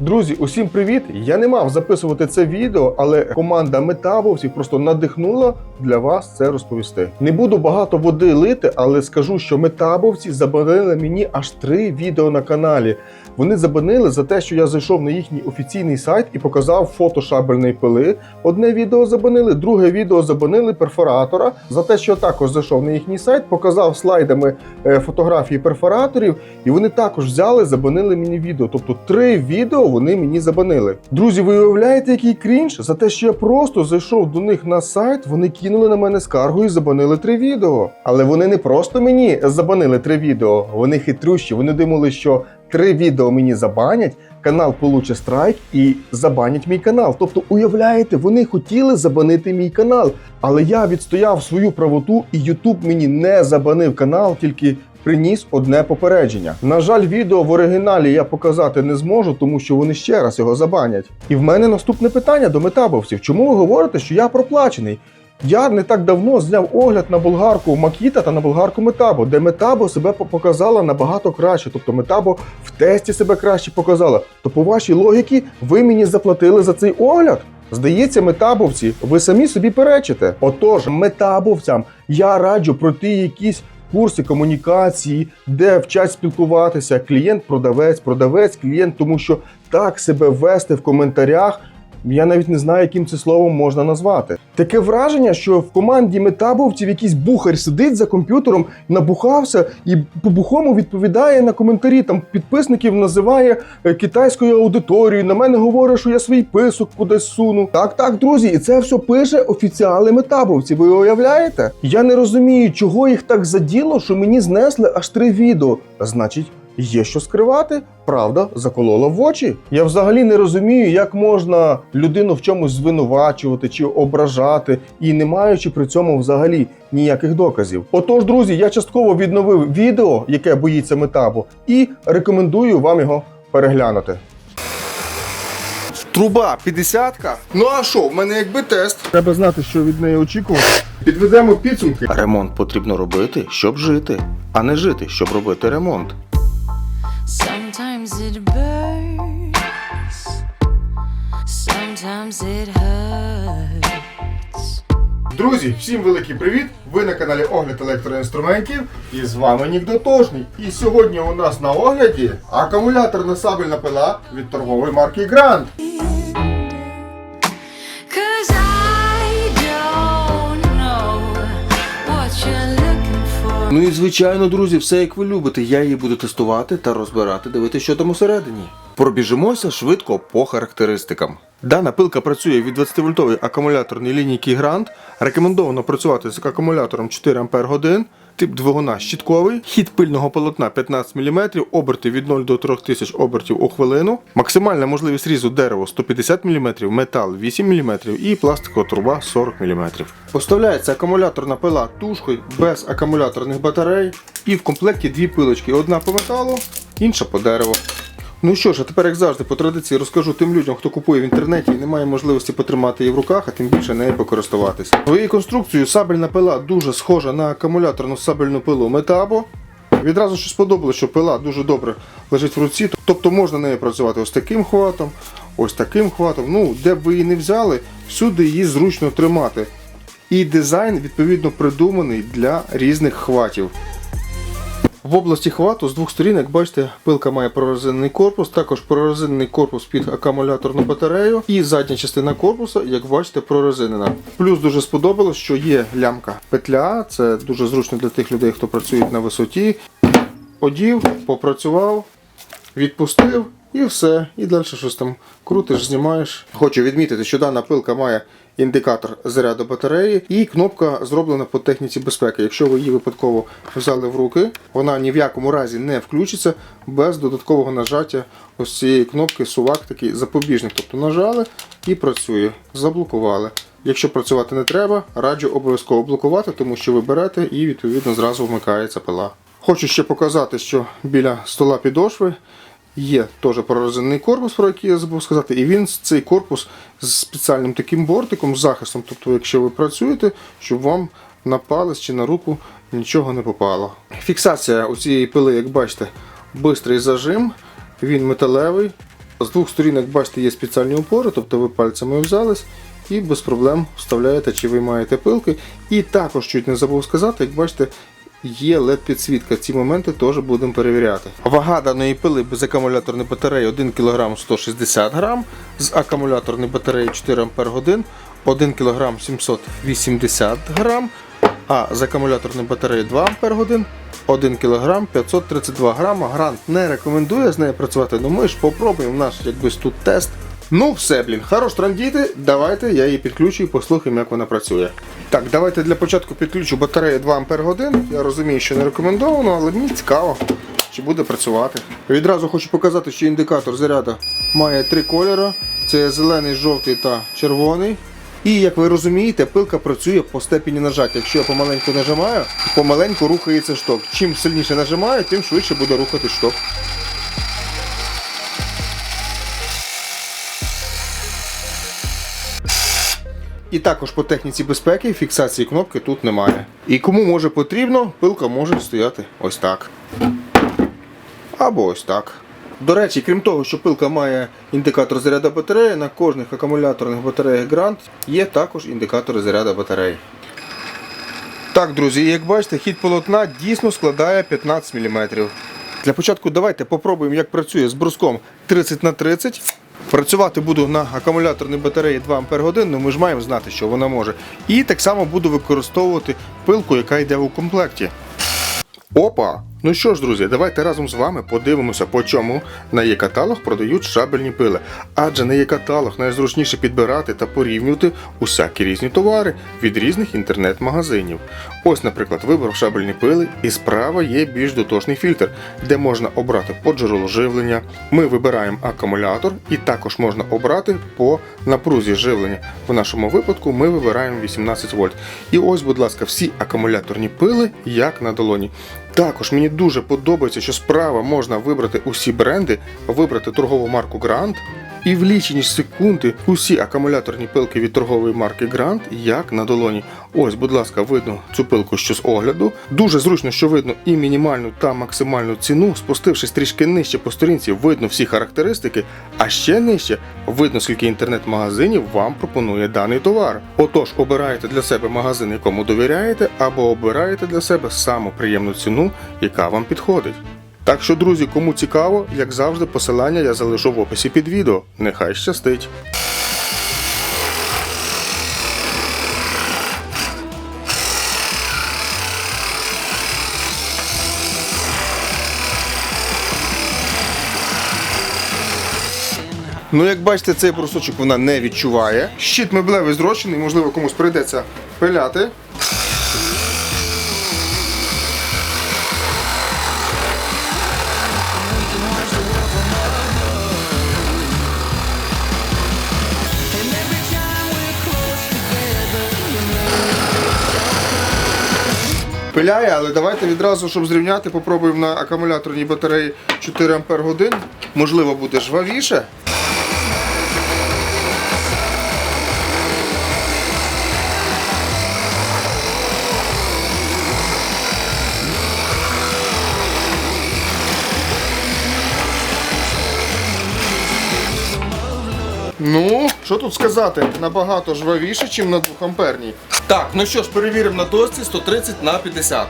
Друзі, усім привіт! Я не мав записувати це відео, але команда метабовців просто надихнула для вас це розповісти. Не буду багато води лити, але скажу, що метабовці забанили мені аж три відео на каналі. Вони забанили за те, що я зайшов на їхній офіційний сайт і показав фото шабельної пили. Одне відео забанили, друге відео забанили перфоратора за те, що я також зайшов на їхній сайт, показав слайдами е, фотографії перфораторів, і вони також взяли, забанили мені відео. Тобто три відео вони мені забанили. Друзі, ви уявляєте, який крінж? За те, що я просто зайшов до них на сайт, вони кинули на мене скаргу і забанили три відео. Але вони не просто мені забанили три відео, вони хитрющі. Вони думали, що три відео мені забанять, канал получить страйк і забанять мій канал. Тобто, уявляєте, вони хотіли забанити мій канал, але я відстояв свою правоту, і Ютуб мені не забанив канал, тільки. Приніс одне попередження. На жаль, відео в оригіналі я показати не зможу, тому що вони ще раз його забанять. І в мене наступне питання до метабовців: чому ви говорите, що я проплачений? Я не так давно зняв огляд на болгарку Макіта та на болгарку Метабо, де Метабо себе показала набагато краще. Тобто Метабо в тесті себе краще показала. То по вашій логіці ви мені заплатили за цей огляд? Здається, метабовці, ви самі собі перечите. Отож, метабовцям я раджу пройти якісь курси комунікації, де вчать спілкуватися клієнт-продавець, продавець, клієнт, тому що так себе вести в коментарях. Я навіть не знаю, яким це словом можна назвати. Таке враження, що в команді метабовців якийсь бухар сидить за комп'ютером, набухався і по-бухому відповідає на коментарі. Там підписників називає е, китайською аудиторією. На мене говорить, що я свій писок кудись суну. Так, так, друзі, і це все пише офіціали метабовці. Ви уявляєте? Я не розумію, чого їх так заділо, що мені знесли аж три відео. Значить. Є що скривати, правда заколола в очі. Я взагалі не розумію, як можна людину в чомусь звинувачувати чи ображати, і не маючи при цьому взагалі ніяких доказів. Отож, друзі, я частково відновив відео, яке боїться метабу, і рекомендую вам його переглянути. Труба 50-ка. Ну а що, в мене якби тест. Треба знати, що від неї очікувати. Підведемо підсумки. Ремонт потрібно робити, щоб жити, а не жити, щоб робити ремонт. Sometimes it burns, sometimes it hurts. Друзі, всім великий привіт! Ви на каналі Огляд електроінструментів і з вами Нік Дотошний. І сьогодні у нас на огляді акумуляторна сабельна пила від торгової марки Grand. Ну і звичайно, друзі, все як ви любите. Я її буду тестувати та розбирати, дивитися, що там усередині. Пробіжимося швидко по характеристикам. Дана пилка працює від 20-вольтової акумуляторної лінійки Grand. Рекомендовано працювати з акумулятором 4 Ах. Тип двигуна щітковий, хід пильного полотна 15 мм, оберти від 0 до 3000 обертів у хвилину, максимальна можливість різу дерево 150 мм, метал 8 мм і пластикова труба 40 мм. Поставляється акумуляторна пила тушкою без акумуляторних батарей. І в комплекті дві пилочки: одна по металу, інша по дереву. Ну що ж, а тепер, як завжди, по традиції розкажу тим людям, хто купує в інтернеті і не має можливості потримати її в руках, а тим більше нею покористуватися. Своєю конструкцією сабельна пила дуже схожа на акумуляторну сабельну пилу Metabo. Відразу що сподобалося, що пила дуже добре лежить в руці, тобто можна нею працювати ось таким хватом, ось таким хватом. Ну, де б ви її не взяли, всюди її зручно тримати. І дизайн відповідно придуманий для різних хватів. В області хвату з двох сторін, як бачите, пилка має прорезинений корпус, також прорезинений корпус під акумуляторну батарею, і задня частина корпуса, як бачите, прорезинена. Плюс дуже сподобалось, що є лямка петля, це дуже зручно для тих людей, хто працює на висоті. Одів, попрацював, відпустив і все. І далі щось там крутиш, знімаєш. Хочу відмітити, що дана пилка має індикатор заряду батареї і кнопка зроблена по техніці безпеки. Якщо ви її випадково взяли в руки, вона ні в якому разі не включиться без додаткового нажаття ось цієї кнопки сувак такий запобіжник. Тобто нажали і працює. Заблокували. Якщо працювати не треба, раджу обов'язково блокувати, тому що ви берете і відповідно зразу вмикається пила. Хочу ще показати, що біля стола підошви є теж прорезинений корпус, про який я забув сказати, і він цей корпус з спеціальним таким бортиком, з захистом. Тобто, якщо ви працюєте, щоб вам на палець чи на руку нічого не попало. Фіксація у цієї пили, як бачите, бистрий зажим, він металевий. З двох сторін, як бачите, є спеціальні опори, тобто ви пальцями взялись і без проблем вставляєте чи виймаєте пилки. І також чуть не забув сказати, як бачите, є led підсвітка. Ці моменти теж будемо перевіряти. Вага даної пили без акумуляторної батареї 1 кг 160 г, з акумуляторної батареї 4 Ах 1 кг 780 г, а з акумуляторної батареї 2 Ах 1 кг 532 грама. Грант не рекомендує з нею працювати, але ми ж попробуємо наш якби тут тест. Ну, все, блін, хорош трандіти. Давайте я її підключу і послухаємо, як вона працює. Так, давайте для початку підключу батарею 2 Ах. Я розумію, що не рекомендовано, але мені цікаво, чи буде працювати. Відразу хочу показати, що індикатор заряду має три кольори: це зелений, жовтий та червоний. І як ви розумієте, пилка працює по степені нажаття. Якщо я помаленьку нажимаю, помаленьку рухається шток. Чим сильніше нажимаю, тим швидше буде рухати шток. І також по техніці безпеки фіксації кнопки тут немає. І кому може потрібно, пилка може стояти ось так. Або ось так. До речі, крім того, що пилка має індикатор заряду батареї, на кожних акумуляторних батареях Grant є також індикатори заряду батареї. Так, друзі, як бачите, хід полотна дійсно складає 15 мм. Для початку давайте попробуємо, як працює з бруском 30 на 30 Працювати буду на акумуляторній батареї 2 Ах, ну ми ж маємо знати, що вона може. І так само буду використовувати пилку, яка йде у комплекті. Опа! Ну що ж, друзі, давайте разом з вами подивимося, по чому на є каталог продають шабельні пили. Адже на є каталог найзручніше підбирати та порівнювати усякі різні товари від різних інтернет-магазинів. Ось, наприклад, вибрав шабельні пили, і справа є більш дотошний фільтр, де можна обрати по джерелу живлення. Ми вибираємо акумулятор і також можна обрати по напрузі живлення. В нашому випадку ми вибираємо 18 вольт. І ось, будь ласка, всі акумуляторні пили як на долоні. Також мені дуже подобається, що справа можна вибрати усі бренди, вибрати торгову марку Grant. І в лічені секунди усі акумуляторні пилки від торгової марки Grant як на долоні. Ось, будь ласка, видно цю пилку що з огляду. Дуже зручно, що видно і мінімальну та максимальну ціну. Спустившись трішки нижче по сторінці, видно всі характеристики, а ще нижче видно, скільки інтернет-магазинів вам пропонує даний товар. Отож, обираєте для себе магазин, якому довіряєте, або обираєте для себе саму приємну ціну, яка вам підходить. Так що, друзі, кому цікаво, як завжди, посилання я залишу в описі під відео. Нехай щастить! Ну, як бачите, цей брусочок вона не відчуває. Щит меблевий зрощений, можливо, комусь прийдеться пиляти. Пиляє, але давайте відразу, щоб зрівняти, попробуємо на акумуляторній батареї 4 Ах. Можливо, буде жвавіше. Ну, що тут сказати? Набагато жвавіше, ніж на 2 амперній. Так, ну що ж, перевіримо на досці 130 на 50.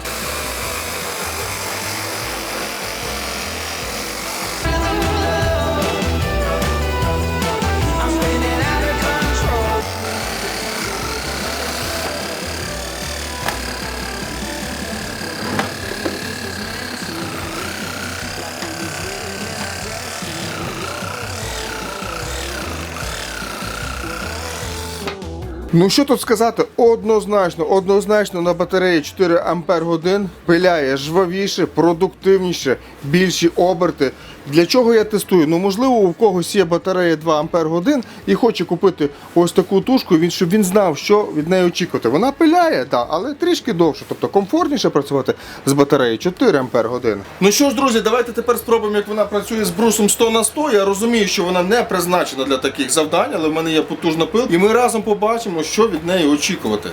Ну що тут сказати? Однозначно, однозначно на батареї 4 Ампер годин пиляє жвавіше, продуктивніше, більші оберти. Для чого я тестую? Ну можливо, у когось є батарея 2 Ампер годин і хоче купити ось таку тушку, він щоб він знав, що від неї очікувати. Вона пиляє, так, але трішки довше, тобто комфортніше працювати з батареєю 4 Ампер годин. Ну що ж, друзі, давайте тепер спробуємо, як вона працює з брусом 100 на 100. Я розумію, що вона не призначена для таких завдань, але в мене є потужна пил, і ми разом побачимо, що від неї очікувати.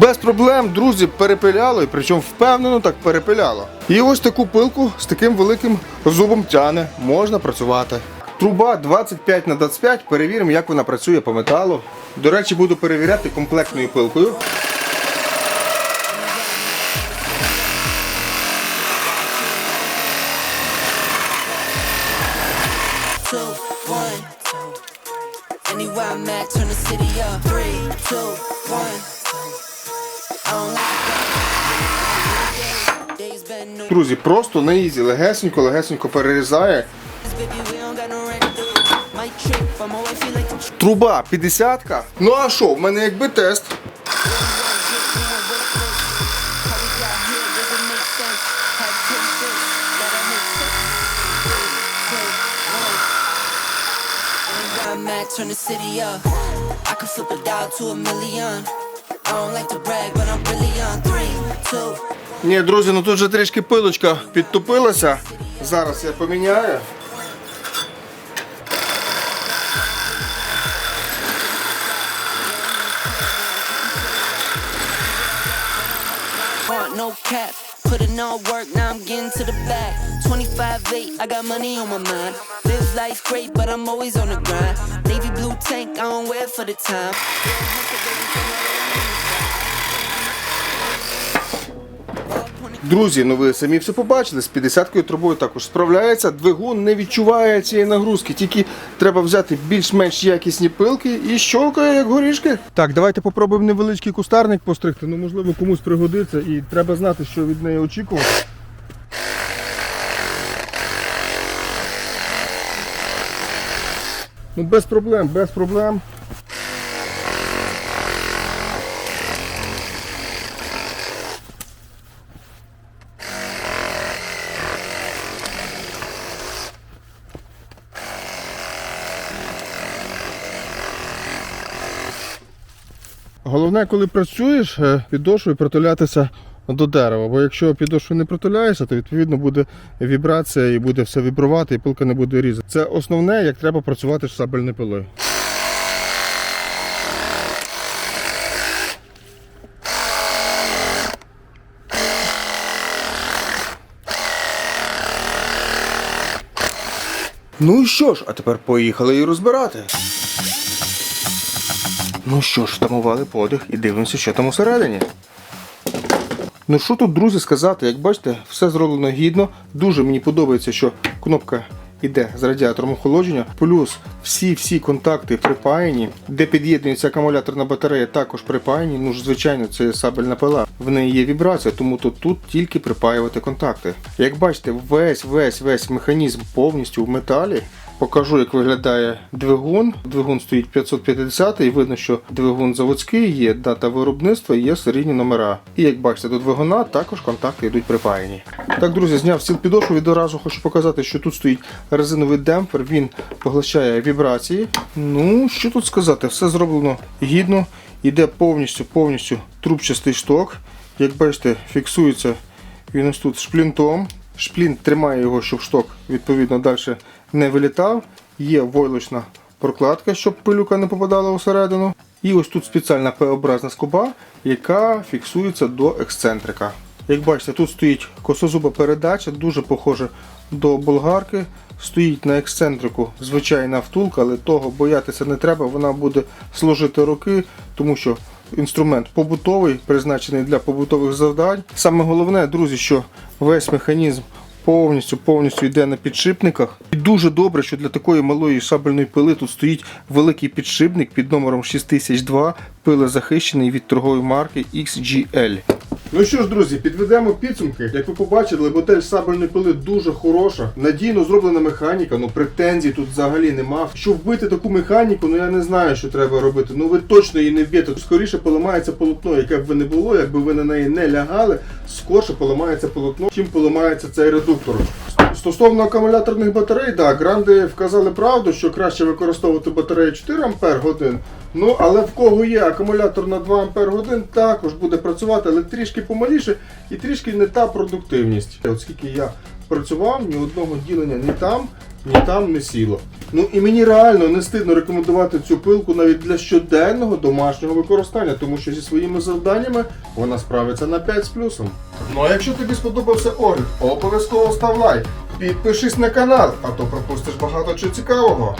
Без проблем, друзі, перепиляло, і причому впевнено так перепиляло. І ось таку пилку з таким великим зубом тяне, можна працювати. Труба 25 на 25, перевіримо, як вона працює по металу. До речі, буду перевіряти комплектною пилкою. One. Друзі, просто на ізі, легесенько, легесенько перерізає. Труба 50 -ка. Ну а що, в мене якби тест. Turn the city up. I can flip a dial to a million. Ні, друзі, ну тут же трішки пилочка підтопилася. Зараз я поміняю. no cap. Put in all work, now I'm getting to the back. 25 8, I got money on my mind. Live life great, but I'm always on the grind. Navy blue tank, I don't wear for the time. Друзі, ну ви самі все побачили, з 50-кою трубою також справляється. Двигун не відчуває цієї нагрузки, тільки треба взяти більш-менш якісні пилки і щолкає, як горішки. Так, давайте попробуємо невеличкий кустарник постригти. Ну, можливо, комусь пригодиться і треба знати, що від неї очікувати. Ну, без проблем, без проблем. Головне, коли працюєш, е, підошвою притулятися до дерева. Бо якщо підошвою не притуляєшся, то відповідно буде вібрація і буде все вібрувати, і пилка не буде різати. Це основне, як треба працювати з сабельною пилою. Ну і що ж, а тепер поїхали її розбирати. Ну що ж, тамували подих і дивимося, що там усередині. Ну що тут, друзі, сказати, як бачите, все зроблено гідно. Дуже мені подобається, що кнопка іде з радіатором охолодження. Плюс всі-всі контакти припаяні, де під'єднується акумуляторна батарея, також припаяні. Ну ж, звичайно, це сабельна пила. В неї є вібрація, тому то тут тільки припаювати контакти. Як бачите, весь весь весь механізм повністю в металі. Покажу, як виглядає двигун. Двигун стоїть 550 і видно, що двигун заводський, є дата виробництва і є серійні номера. І як бачите, до двигуна також контакти йдуть припаяні. Так, друзі, зняв стіл підошву і одразу хочу показати, що тут стоїть резиновий демпфер, він поглощає вібрації. Ну, що тут сказати, все зроблено гідно, іде повністю повністю трубчастий шток. Як бачите, фіксується він ось тут шплінтом. Шплінт тримає його, щоб шток відповідно далі не вилітав. Є войлочна прокладка, щоб пилюка не попадала усередину. І ось тут спеціальна П-образна скоба, яка фіксується до ексцентрика. Як бачите, тут стоїть косозуба передача, дуже похоже до болгарки. Стоїть на ексцентрику звичайна втулка, але того боятися не треба, вона буде служити руки, тому що інструмент побутовий, призначений для побутових завдань. Саме головне, друзі, що весь механізм повністю повністю йде на підшипниках. І дуже добре, що для такої малої шабельної пили тут стоїть великий підшипник під номером 6002, пилезахищений від торгової марки XGL. Ну що ж, друзі, підведемо підсумки. Як ви побачили, модель сабельної пили дуже хороша, надійно зроблена механіка, ну претензій тут взагалі нема. Щоб вбити таку механіку, ну я не знаю, що треба робити. Ну ви точно її не вб'єте. Скоріше поламається полотно, яке б ви не було, якби ви на неї не лягали, скорше поламається полотно, чим поламається цей редуктор. Стосовно акумуляторних батарей, да, гранди вказали правду, що краще використовувати батарею 4 Ампер годин. Ну, але в кого є акумулятор на 2 Ампер годин, також буде працювати, але трішки помаліше і трішки не та продуктивність. От скільки я працював, ні одного ділення ні там, ні там не сіло. Ну і мені реально не стидно рекомендувати цю пилку навіть для щоденного домашнього використання, тому що зі своїми завданнями вона справиться на 5 з плюсом. Ну а якщо тобі сподобався огляд, обов'язково став лайк, підпишись на канал, а то пропустиш багато чого цікавого.